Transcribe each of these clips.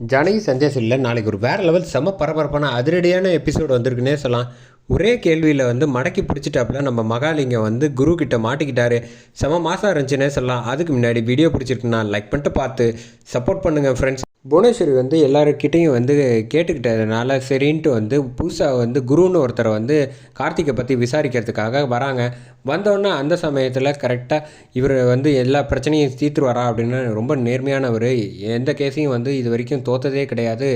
ஜானகி சஞ்சய் இல்லை நாளைக்கு ஒரு வேறு லெவல் செம பரபரப்பான அதிரடியான எபிசோடு வந்திருக்குன்னே சொல்லலாம். ஒரே கேள்வியில் வந்து மடக்கி பிடிச்சிட்டாப்புல நம்ம மகாலிங்கம் வந்து குரு கிட்ட மாட்டிக்கிட்டாரு. செம மாதம் இருந்துச்சுன்னே சொல்லலாம். அதுக்கு முன்னாடி வீடியோ பிடிச்சிருக்குன்னா லைக் பண்ணிட்டு பார்த்து சப்போர்ட் பண்ணுங்கள் ஃப்ரெண்ட்ஸ் புவனேஸ்வரி வந்து எல்லாருக்கிட்டையும் வந்து கேட்டுக்கிட்டதுனால சரின்ட்டு வந்து புதுசாக வந்து குருன்னு ஒருத்தரை வந்து கார்த்திகை பற்றி விசாரிக்கிறதுக்காக வராங்க. வந்தோடனே அந்த சமயத்தில் கரெக்டாக இவர் வந்து எல்லா பிரச்சனையும் தீர்த்துருவாரா அப்படின்னு ரொம்ப நேர்மையானவர். எந்த கேஸையும் வந்து இது வரைக்கும் தோத்ததே கிடையாது.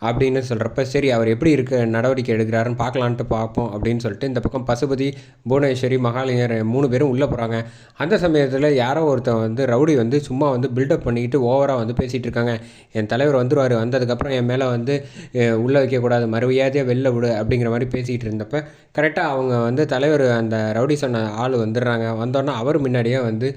அப்படின்னு சொல்கிறப்ப சரி அவர் எப்படி இருக்க நடவடிக்கை எடுக்கிறாருன்னு பார்க்கலான்ட்டு பார்ப்போம் அப்படின்னு சொல்லிட்டு இந்த பக்கம் பசுபதி புவனேஸ்வரி மகாலிங்கர் மூணு பேரும் உள்ளே போகிறாங்க அந்த சமயத்தில் யாரோ ஒருத்தன் வந்து ரவுடி வந்து சும்மா வந்து பில்டப் பண்ணிக்கிட்டு ஓவராக வந்து பேசிகிட்டு இருக்காங்க. என் தலைவர் வந்துருவார். வந்ததுக்கப்புறம் என் மேலே வந்து உள்ளே வைக்கக்கூடாது. மறுபடியாதையாக வெளில விடு அப்படிங்கிற மாதிரி பேசிகிட்டு இருந்தப்ப கரெக்டாக அவங்க வந்து தலைவர் அந்த ரவுடி சொன்ன ஆள் வந்துடுறாங்க. வந்தோடனே அவர் முன்னாடியே வந்து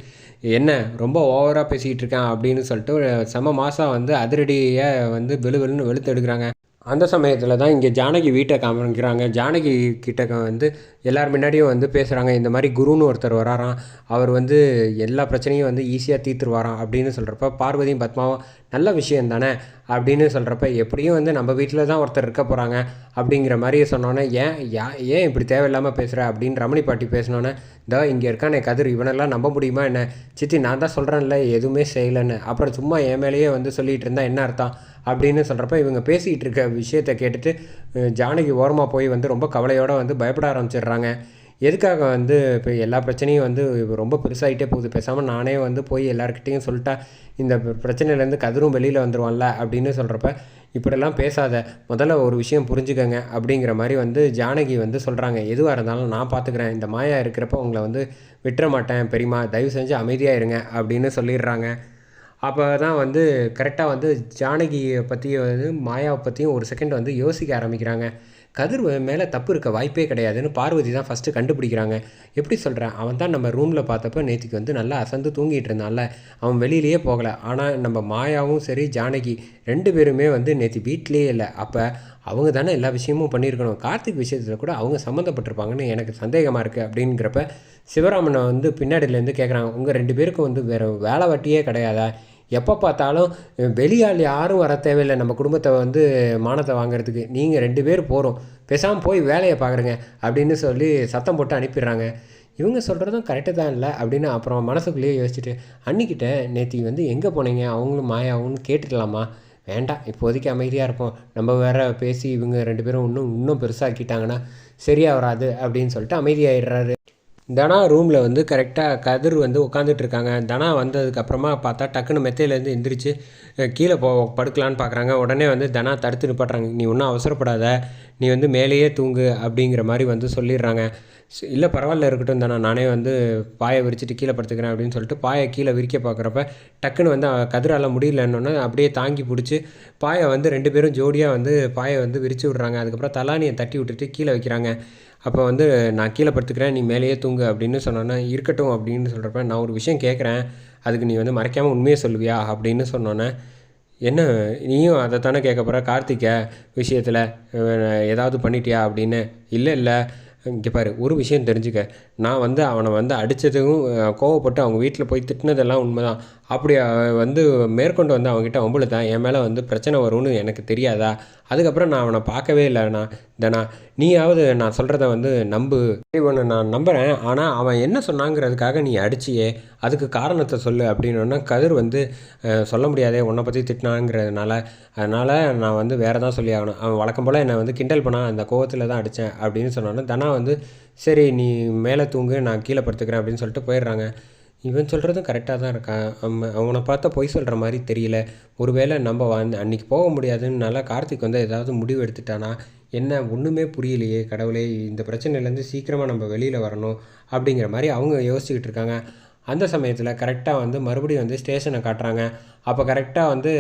என்ன ரொம்ப ஓவராக பேசிக்கிட்டு இருக்கேன் அப்படின்னு சொல்லிட்டு செம மாதம் வந்து அதிரடியாக வந்து வெளு வெளுன்னு வெளுத்து எடுக்கிறாங்க. அந்த சமயத்தில் தான் இங்கே ஜானகி வீட்டை காமிக்கிறாங்க. ஜானகி கிட்ட வந்து எல்லார் முன்னாடியும் வந்து பேசுகிறாங்க இந்த மாதிரி குருன்னு ஒருத்தர் வராராம். அவர் வந்து எல்லா பிரச்சனையும் வந்து ஈஸியாக தீர்த்துருவாராம் அப்படின்னு சொல்கிறப்ப பார்வதியும் பத்மாவும் நல்ல விஷயம் தானே அப்படின்னு சொல்கிறப்ப எப்படியும் வந்து நம்ம வீட்டில் தான் ஒருத்தர் இருக்க போகிறாங்க அப்படிங்கிற மாதிரி சொன்னோன்னே ஏன் யா ஏன் இப்படி தேவையில்லாமல் பேசுகிற அப்படின்னு ரமணி பாட்டி பேசினோன்னே இதோ இங்கே இருக்கானே கதிர் இவனெல்லாம் நம்ப முடியுமா என்ன? சித்தி நான் தான் சொல்கிறேன்ல எதுவுமே செய்யலைன்னு. அப்புறம் சும்மா என் மேலேயே வந்து சொல்லிகிட்டு இருந்தால் என்ன அர்த்தம் அப்படின்னு சொல்கிறப்ப இவங்க பேசிகிட்டு இருக்க விஷயத்தை கேட்டுட்டு ஜானகி ஓரமாக போய் வந்து ரொம்ப கவலையோடு வந்து பயப்பட ஆரம்பிச்சிடுறாங்க. எதுக்காக வந்து இப்போ எல்லா பிரச்சனையும் வந்து ரொம்ப பெருசாகிட்டே போகுது? பேசாமல் நானே வந்து போய் எல்லாருக்கிட்டேயும் சொல்லிட்டா இந்த பிரச்சனையிலேருந்து கதிரும் வெளியில் வந்துடுவான்ல அப்படின்னு சொல்கிறப்ப இப்படிலாம் பேசாத முதல்ல ஒரு விஷயம் புரிஞ்சுக்கங்க அப்படிங்கிற மாதிரி வந்து ஜானகி வந்து சொல்கிறாங்க எதுவாக இருந்தாலும் நான் பார்த்துக்கிறேன் இந்த மாயா இருக்கிறப்ப உங்களை வந்து விட்டுற மாட்டேன் பெரியம்மா. தயவு செஞ்சு அமைதியாக இருங்க அப்படின்னு சொல்லிடுறாங்க. அப்போ தான் வந்து கரெக்டாக வந்து ஜானகியை பற்றி வந்து மாயாவை பற்றியும் ஒரு செகண்ட் வந்து யோசிக்க ஆரம்பிக்கிறாங்க. கதிர் மேலே தப்பு இருக்க வாய்ப்பே கிடையாதுன்னு பார்வதி தான் ஃபஸ்ட்டு கண்டுபிடிக்கிறாங்க. எப்படி சொல்கிறேன் அவன் தான் நம்ம ரூமில் பார்த்தப்ப நேத்திக்கு வந்து நல்லா அசந்து தூங்கிட்டு இருந்தான்ல. அவன் வெளியிலேயே போகலை. ஆனால் நம்ம மாயாவும் சரி ஜானகி ரெண்டு பேருமே வந்து நேற்று வீட்டிலேயே இல்லை. அப்போ அவங்க தானே எல்லா விஷயமும் பண்ணியிருக்கணும். கார்த்திக் விஷயத்தில் கூட அவங்க சம்மந்தப்பட்டிருப்பாங்கன்னு எனக்கு சந்தேகமாக இருக்குது அப்படிங்கிறப்ப சிவராமனை வந்து பின்னாடியிலேருந்து கேட்குறாங்க உங்கள் ரெண்டு பேருக்கும் வந்து வேறு வேலை வட்டியே கிடையாதா? எப்போ பார்த்தாலும் வெளியால் யாரும் வர தேவையில்லை. நம்ம குடும்பத்தை வந்து மானத்தை வாங்குறதுக்கு. நீங்கள் ரெண்டு பேர் போகிறோம் பேசாமல் போய் வேலையை பார்க்குறங்க அப்படின்னு சொல்லி சத்தம் போட்டு அனுப்பிடுறாங்க. இவங்க சொல்கிறதும் கரெக்டு தான் இல்லை அப்படின்னு அப்புறம் மனசுக்குள்ளேயே யோசிச்சுட்டு அன்னிக்கிட்ட நேத்தி வந்து எங்கே போனீங்க? அவங்களும் மாயாவும்னு கேட்டுக்கலாமா? வேண்டாம். இப்போதைக்கு அமைதியாக இருப்போம். நம்ம வேற பேசி இவங்க ரெண்டு பேரும் இன்னும் இன்னும் பெருசாக்கிட்டாங்கன்னா சரியாக வராது. அப்படின்னு சொல்லிட்டு அமைதியாகிடுறாரு தனா ரூமில் வந்து கரெக்டாக கதிர் வந்து உட்காந்துட்டு இருக்காங்க தனா வந்ததுக்கப்புறமா பார்த்தா டக்குன்னு மெத்தையிலேருந்து எந்திரிச்சு கீழே போ படுக்கலான்னு பார்க்குறாங்க. உடனே வந்து தனா தடுத்து நிப்பாட்டுறாங்க. நீ ஒன்றும் அவசரப்படாத. நீ வந்து மேலேயே தூங்கு அப்படிங்கிற மாதிரி வந்து சொல்லிடுறாங்க. ஸ்- இல்லை பரவாயில்ல இருக்கட்டும் தானே. நானே வந்து பாயை விரிச்சிட்டு கீழே படுத்துக்கிறேன் அப்படின்னு சொல்லிட்டு பாயை கீழே விரிக்க பார்க்குறப்ப டக்குன்னு வந்து கதிரால் கதிரால முடியலன்னொன்னே அப்படியே தாங்கி பிடிச்சி பாயை வந்து ரெண்டு பேரும் ஜோடியாக வந்து பாயை வந்து விரித்து விட்றாங்க. அதுக்கப்புறம் தலானியை தட்டி விட்டுட்டு கீழே வைக்கிறாங்க. அப்போ வந்து நான் கீழே படுத்துக்கிறேன் நீ மேலேயே தூங்கு அப்படின்னு சொன்னோன்னே இருக்கட்டும் அப்படின்னு சொல்கிறப்ப நான் ஒரு விஷயம் கேட்குறேன். அதுக்கு நீ வந்து மறைக்காமல் உண்மையை சொல்லுவியா அப்படின்னு சொன்னோன்னே என்ன நீயும் அதை தானே கேட்க போகிற கார்த்திகை விஷயத்தில் ஏதாவது பண்ணிட்டியா அப்படின்னு? இல்லை இல்லை. இங்கே பாரு ஒரு விஷயம் தெரிஞ்சுக்க. நான் வந்து அவனை வந்து அடித்ததும் கோவப்பட்டு அவங்க வீட்டில் போய் திட்டினதெல்லாம் உண்மைதான். அப்படி வந்து மேற்கொண்டு வந்து அவங்ககிட்ட வம்புழுத்தான் என் மேலே வந்து பிரச்சனை வரும்னு எனக்கு தெரியாதா? அதுக்கப்புறம் நான் அவனை பார்க்கவே இல்லை. தனா நீயாவது நான் சொல்கிறத வந்து நம்பு. ஒன்று நான் நம்புகிறேன் ஆனால் அவன் என்ன சொன்னாங்கிறதுக்காக நீ அடிச்சியே. அதுக்கு காரணத்தை சொல்லு அப்படின்னோடனே கதிர் வந்து சொல்ல முடியாதே உன்னை பற்றி திட்டினாங்கிறதுனால. அதனால் நான் வந்து வேறு தான் சொல்லி ஆகணும் அவன் வழக்கம் போல் என்னை வந்து கிண்டல் பண்ணா அந்த கோவத்தில் தான் அடித்தேன் அப்படின்னு சொன்னோன்னே தனா வந்து சரி நீ மேலே தூங்கு நான் கீழே படுத்துக்கிறேன் அப்படின்னு சொல்லிட்டு போயிடுறாங்க. இவன் சொல்கிறதும் கரெக்டாக தான் இருக்கான் அவனை பார்த்தா பொய் சொல்கிற மாதிரி தெரியல. ஒருவேளை நம்ம வந்து அன்றைக்கி போக முடியாதுன்னால கார்த்திக் வந்து ஏதாவது முடிவு எடுத்துட்டானா? என்ன ஒன்றுமே புரியலையே கடவுளே இந்த பிரச்சனையிலேருந்து சீக்கிரமாக நம்ம வெளியில் வரணும் அப்படிங்கிற மாதிரி அவங்க யோசிச்சுக்கிட்டு இருக்காங்க. அந்த சமயத்தில் கரெக்டாக வந்து மறுபடியும் வந்து ஸ்டேஷனை காட்டுறாங்க. அப்போ கரெக்டாக வந்து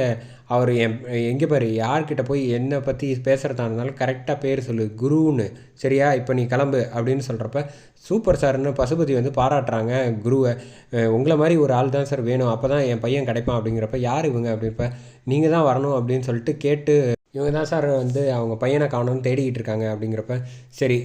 அவர் என் எங்கே பாரு யார்கிட்ட போய் என்னை பற்றி பேசுகிறதா இருந்தாலும் கரெக்டாக பேர் சொல்லு குருன்னு. சரியா? இப்போ நீ கிளம்பு அப்படின்னு சொல்கிறப்ப சூப்பர் சார்னு பசுபதி வந்து பாராட்டுறாங்க குருவை. உங்களை மாதிரி ஒரு ஆள் தான் சார் வேணும். அப்போ தான் என் பையன் கிடைப்பான். அப்படிங்கிறப்ப யார் இவங்க? அப்படிப்ப நீங்கள் தான் வரணும். அப்படின்னு சொல்லிட்டு கேட்டு இவங்க தான் சார் வந்து அவங்க பையனை காணோன்னு தேடிக்கிட்டு இருக்காங்க அப்படிங்கிறப்ப சரி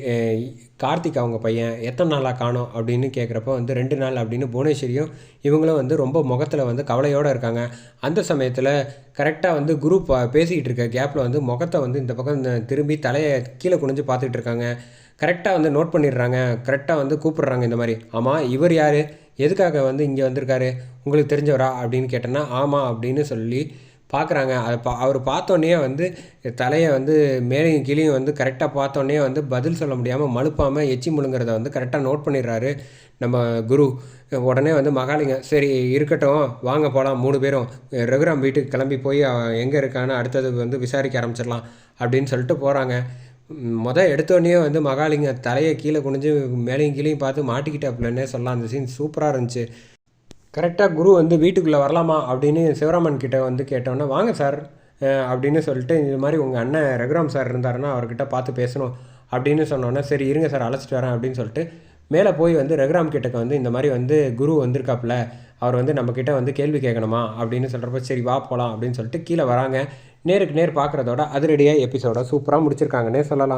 கார்த்திக் அவங்க பையன் எத்தனை நாளாக காணோம் அப்படின்னு கேட்குறப்ப வந்து ரெண்டு நாள் அப்படின்னு புவனேஸ்வரியும் இவங்களும் வந்து ரொம்ப முகத்தில் வந்து கவலையோடு இருக்காங்க. அந்த சமயத்தில் கரெக்டாக வந்து குரூப் பேசிக்கிட்டு இருக்க கேப்பில் வந்து முகத்தை வந்து இந்த பக்கம் இந்த திரும்பி தலையை கீழே குனிஞ்சு பார்த்துக்கிட்டு இருக்காங்க. கரெக்டாக வந்து நோட் பண்ணிடுறாங்க. கரெக்டாக வந்து கூப்பிடுறாங்க இந்த மாதிரி. ஆமாம் இவர் யார்? எதுக்காக வந்து இங்கே வந்திருக்காரு? உங்களுக்கு தெரிஞ்சவரா அப்படின்னு கேட்டேன்னா ஆமாம் அப்படின்னு சொல்லி பார்க்குறாங்க அதை பா அவர் பார்த்தோன்னே வந்து தலையை வந்து மேலேயும் கீழேயும் வந்து கரெக்டாக பார்த்தோன்னே வந்து பதில் சொல்ல முடியாமல் மழுப்பாமல் எச்சி முழுங்கிறத வந்து கரெக்டாக நோட் பண்ணிடுறாரு நம்ம குரு. உடனே வந்து மகாலிங்கம் சரி இருக்கட்டும் வாங்க போகலாம் மூணு பேரும். ரகுராம் வீட்டுக்கு கிளம்பி போய் எங்கே இருக்கான்னு அடுத்தது வந்து விசாரிக்க ஆரம்பிச்சிடலாம் அப்படின்னு சொல்லிட்டு போகிறாங்க மொதல் எடுத்தோடனே வந்து மகாலிங்க தலையை கீழே குனிஞ்சு மேலேயும் கீழேயும் பார்த்து மாட்டிக்கிட்டாப்புலன்னே சொல்லலாம். அந்த சீன் சூப்பராக இருந்துச்சு. கரெக்டாக குரு வந்து வீட்டுக்குள்ளே வரலாமா அப்படின்னு சிவராமன் கிட்டே வந்து கேட்டோன்னே வாங்க சார் அப்படின்னு சொல்லிட்டு இது மாதிரி உங்கள் அண்ணன் ரகுராம் சார் இருந்தாருன்னா அவர்கிட்ட பார்த்து பேசணும் அப்படின்னு சொன்னோன்னே சரி இருங்க சார் அழைச்சிட்டு வரேன் அப்படின்னு சொல்லிட்டு மேலே போய் வந்து ரகுராம் கிட்டக்க வந்து இந்த மாதிரி வந்து குரு வந்திருக்காப்புல அவர் வந்து நம்மக்கிட்ட வந்து கேள்வி கேட்கணுமா அப்படின்னு சொல்கிறப்ப சரி வா போகலாம் அப்படின்னு சொல்லிட்டு கீழே வராங்க. நேருக்கு நேர் பார்க்குறதோட அதிரடியாக எபிசோட சூப்பராக முடிச்சிருக்காங்கன்னே சொல்லலாம்.